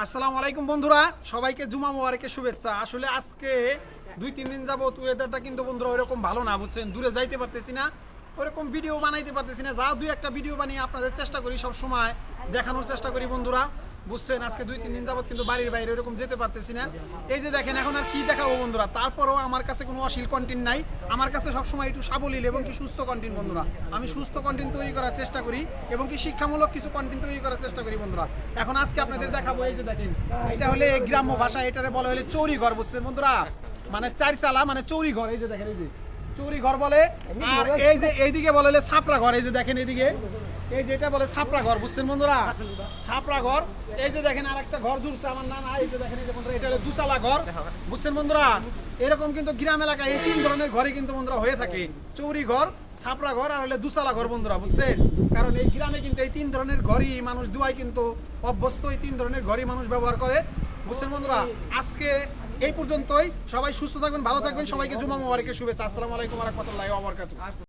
আসসালামু আলাইকুম বন্ধুরা, সবাইকে জুমা মোবারকের শুভেচ্ছা। আসলে আজকে দুই, তিন দিন যাবত ওয়েদারটা কিন্তু বন্ধুরা ওইরকম ভালো না, বুঝছেন? দূরে যাইতে পারতেছি না ওরকম ভিডিও বানাইতে পারতেছি না। যা দুই একটা ভিডিও বানিয়ে আপনাদের চেষ্টা করি সব সময় দেখানোর চেষ্টা করি বন্ধুরা। বুঝছেন, আজকে দুই, তিন দিন যাবত কিন্তু বাড়ির বাইরে এরকম যেতে পারতেছি না। এই যে দেখেন, এখন আর কি দেখাবো বন্ধুরা? তারপরেও আমার কাছে কোনো অশ্লীল কন্টেন্ট নাই। আমার কাছে সবসময় একটু সাবলীল এবং কি সুস্থ কন্টেন্ট বন্ধুরা। আমি সুস্থ কন্টেন্ট তৈরি করার চেষ্টা করি এবং কি শিক্ষামূলক কিছু কন্টেন্ট তৈরি করার চেষ্টা করি বন্ধুরা। এখন আজকে আপনাদের দেখাবো, এই যে দেখেন, এটা হলে গ্রাম্য ভাষা, এটারে বলা হলে চৌরি ঘর বুঝছেন বন্ধুরা? মানে চার চালা মানে চৌরি ঘর এই যে দেখেন, এই যে। চৌরি ঘর বলে, আর এই যে এইদিকে বলে ছাপড়া ঘর এই যে দেখেন এইদিকে। এই যেটা বলে ছাপড়া ঘর বুঝছেন বন্ধুরা? ছাপড়া ঘর এই যে দেখেন আর একটা ঘর জুড়ছে আমার নানা এই যে দেখেন এই যে বন্ধুরা এটা হলো দুসালা ঘর বুঝছেন বন্ধুরা? এরকম কিন্তু গ্রাম এলাকায় এই তিন ধরনের ঘরই কিন্তু বন্ধুরা হয়ে থাকে। চৌরি ঘর ছাপড়া ঘর আর হলে দুসালা ঘর বন্ধুরা বুঝছেন? কারণ এই গ্রামে কিন্তু এই তিন ধরনের ঘরই মানুষ দুয়াই কিন্তু অভ্যস্ত এই তিন ধরনের ঘরই মানুষ ব্যবহার করে বুঝছেন বন্ধুরা? আজকে এই পর্যন্তই সবাই সুস্থ থাকবেন ভালো থাকবেন সবাইকে জুমা মোবারকের শুভেচ্ছা। আসসালামু আলাইকুম ওয়া রাহমাতুল্লাহি ওয়া বারাকাতুহু।